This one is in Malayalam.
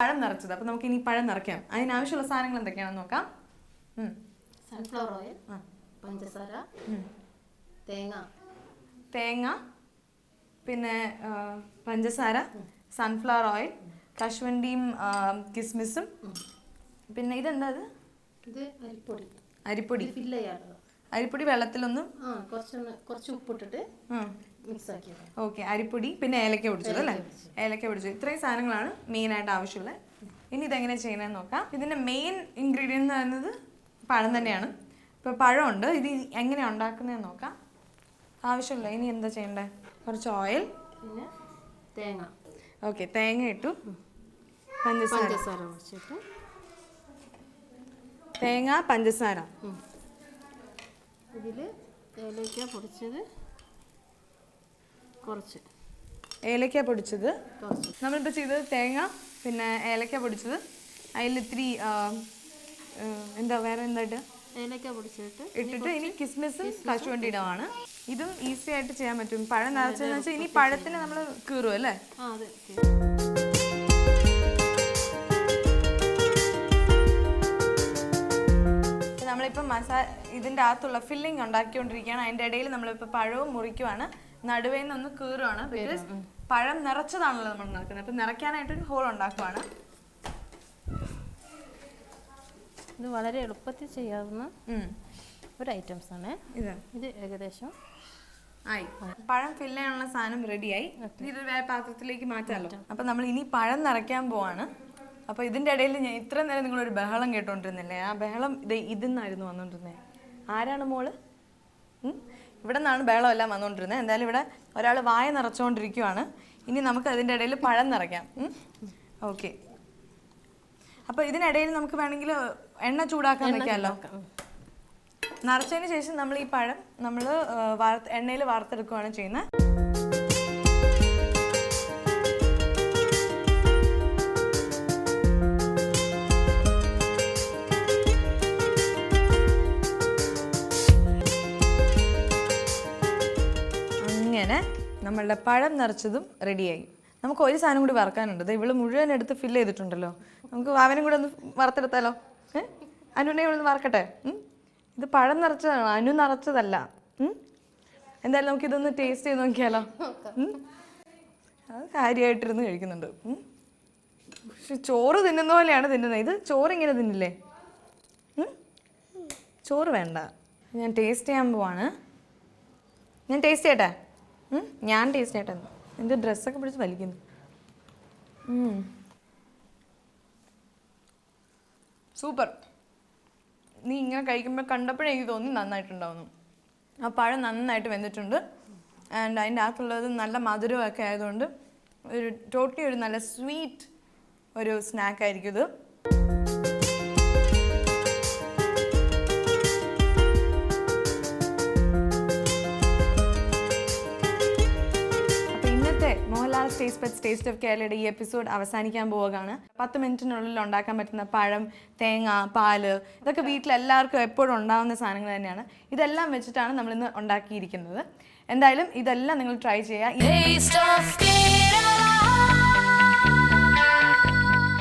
പഴം നിറച്ചത്. അപ്പൊ നമുക്ക് ഇനി പഴം നിറയ്ക്കാം. അതിനാവശ്യമുള്ള സാധനങ്ങൾ എന്തൊക്കെയാണെന്ന് നോക്കാം. സൺഫ്ലവർ ഓയിൽ പഞ്ചസാര. തേങ്ങ. തേങ്ങ പിന്നെ പഞ്ചസാര സൺഫ്ലവർ ഓയിൽ കശുവണ്ടിയും കിസ്മിസും. പിന്നെ ഇതെന്താ ഇത് അരിപ്പൊടി. അരിപ്പൊടി. ഫില്ല് ചെയ്യാനുള്ളത് അരിപ്പൊടി വെള്ളത്തിലൊന്നും കുറച്ച് ഉപ്പിട്ടിട്ട് ഓക്കെ അരിപ്പൊടി പിന്നെ ഏലക്ക പൊടിച്ചത് അല്ലേ? ഏലക്ക പൊടിച്ചത് ഇത്രയും സാധനങ്ങളാണ് മെയിൻ ആയിട്ട് ആവശ്യമുള്ളത് ഇനി ഇതെങ്ങനെ ചെയ്യണമെന്ന് നോക്കാം. ഇതിന്റെ മെയിൻ ഇൻഗ്രീഡിയന്റ് എന്ന് പറയുന്നത് പഴം തന്നെയാണ്. ഇപ്പോൾ പഴമുണ്ട്. ഇത് എങ്ങനെയാണ് ഉണ്ടാക്കുന്നതെന്ന് നോക്കാം. ആവശ്യമില്ല. ഇനി എന്താ ചെയ്യണ്ടേ? കുറച്ച് ഓയിൽ. പിന്നെ തേങ്ങ. ഓക്കെ തേങ്ങ ഇട്ടു. പഞ്ചസാര. പഞ്ചസാര തേങ്ങ പഞ്ചസാര. ഇതിൽ ഏലക്ക പൊടിച്ചത് കുറച്ച്. ഏലക്ക പൊടിച്ചത്? കുറച്ച്. നമ്മളിപ്പോൾ ചെയ്തത് തേങ്ങ പിന്നെ ഏലക്ക പൊടിച്ചത്. അതിൽ ഇത്തിരി എന്താ വേറെ എന്തായിട്ട്? ഏലക്ക പൊടിച്ചിട്ട് ഇട്ടിട്ട് ഇനി കിസ്മിസും കശുവണ്ടി ഇടമാണ് ഇതും ഈസി ആയിട്ട് ചെയ്യാൻ പറ്റും. പഴം നിറച്ചതെന്ന് വെച്ചാൽ ഇനി പഴത്തിന് നമ്മൾ കീറും അല്ലേ? ആ അതെ നമ്മളിപ്പോൾ മസാ ഇതിന്റെ അകത്തുള്ള ഫില്ലിംഗ് ഉണ്ടാക്കിക്കൊണ്ടിരിക്കുകയാണ്. അതിന്റെ ഇടയിൽ നമ്മളിപ്പോൾ പഴവും മുറിക്കുവാണ്. നടുവേ നിന്ന് കീറുവാണ്. ബിക്കോസ് പഴം നിറച്ചതാണല്ലോ നമ്മൾ ഉണ്ടാക്കുന്നത്. അപ്പം നിറയ്ക്കാനായിട്ടൊരു ഹോൾ ഉണ്ടാക്കുവാണ്. ഇത് വളരെ എളുപ്പത്തിൽ ചെയ്യാവുന്ന ഒരു ഐറ്റംസ് ആണ്. ഇത്. ഇത് ഏകദേശം ആയി. പഴം ഫില്ല് ചെയ്യാനുള്ള സാധനം റെഡിയായി ഇതൊരു വേറെ പാത്രത്തിലേക്ക് മാറ്റാമല്ലോ. അപ്പൊ നമ്മൾ ഇനി പഴം നിറയ്ക്കാൻ പോവാണ്. അപ്പൊ ഇതിന്റെ ഇടയിൽ ഞാൻ ഇത്ര നേരം നിങ്ങൾ ഒരു ബഹളം കേട്ടോണ്ടിരുന്നില്ലേ? ആ ബഹളം ഇത് ഇതിന്നായിരുന്നു വന്നോണ്ടിരുന്നത് ആരാണ് മോൾ? ഇവിടെ നിന്നാണ് ബഹളം എല്ലാം വന്നുകൊണ്ടിരുന്നത് എന്തായാലും ഇവിടെ ഒരാൾ വായ നിറച്ചുകൊണ്ടിരിക്കുവാണ് ഇനി നമുക്ക് അതിന്റെ ഇടയിൽ പഴം നിറയ്ക്കാം. ഓക്കെ. അപ്പൊ ഇതിനിടയിൽ നമുക്ക് വേണമെങ്കിൽ എണ്ണ ചൂടാക്കാൻ വെക്കാമല്ലോ. നിറച്ചതിന് ശേഷം നമ്മൾ ഈ പഴം നമ്മൾ എണ്ണയിൽ വാർത്തെടുക്കുകയാണ് ചെയ്യുന്നത്. നമ്മളുടെ പഴം നിറച്ചതും റെഡിയായി നമുക്ക് ഒരു സാധനം കൂടി വറക്കാനുണ്ട്. ദേ ഇവൾ മുഴുവൻ എടുത്ത് ഫില്ല് ചെയ്തിട്ടുണ്ടല്ലോ. നമുക്ക് വാവനും കൂടെ ഒന്ന് വറുത്തെടുത്താലോ? ഏഹ് അനുവിനെ ഇവിടെ ഒന്ന് വറക്കട്ടെ ഇത് പഴം നിറച്ചതാണ്. അനു നിറച്ചതല്ല. എന്തായാലും നമുക്ക് ഇതൊന്ന് ടേസ്റ്റ് ചെയ്ത് നോക്കിയാലോ? അത് കാര്യമായിട്ടിരുന്ന് കഴിക്കുന്നുണ്ട്. ചോറ് തിന്നുന്ന പോലെയാണ് തിന്നുന്നത്. ഇത് ചോറ് ഇങ്ങനെ തിന്നില്ലേ? ചോറ് വേണ്ട. ഞാൻ ടേസ്റ്റ് ചെയ്യാൻ പോവാണ്. ഞാൻ ടേസ്റ്റ് ചെയ്യട്ടെ? ഞാൻ ടേസ്റ്റ് ആയിട്ടാണ്. എന്റെ ഡ്രസ്സൊക്കെ പിടിച്ച് വലിക്കുന്നു. സൂപ്പർ നീ ഇങ്ങനെ കഴിക്കുമ്പോൾ കണ്ടപ്പോഴേ എനിക്ക് തോന്നി നന്നായിട്ടുണ്ടാവുന്നു. ആ പഴം നന്നായിട്ട് വെന്തിട്ടുണ്ട്. ആൻഡ് അതിന്റെ അകത്തുള്ളത് നല്ല മധുരമൊക്കെ ആയതുകൊണ്ട് ഒരു ടോട്ടലി ഒരു നല്ല സ്വീറ്റ് ഒരു സ്നാക്കായിരിക്കും ഇത്. സ്റ്റേസ് പെറ്റ്സ് ടേസ്റ്റ് ഓഫ് കേരളയുടെ ഈ എപ്പിസോഡ് അവസാനിക്കാൻ പോവുകയാണ്. പത്ത് മിനിറ്റിനുള്ളിൽ ഉണ്ടാക്കാൻ പറ്റുന്ന പഴം തേങ്ങ പാൽ ഇതൊക്കെ വീട്ടിലെല്ലാവർക്കും എപ്പോഴും ഉണ്ടാകുന്ന സാധനങ്ങൾ തന്നെയാണ്. ഇതെല്ലാം വെച്ചിട്ടാണ് നമ്മളിന്ന് ഉണ്ടാക്കിയിരിക്കുന്നത്. എന്തായാലും ഇതെല്ലാം നിങ്ങൾ ട്രൈ ചെയ്യുക.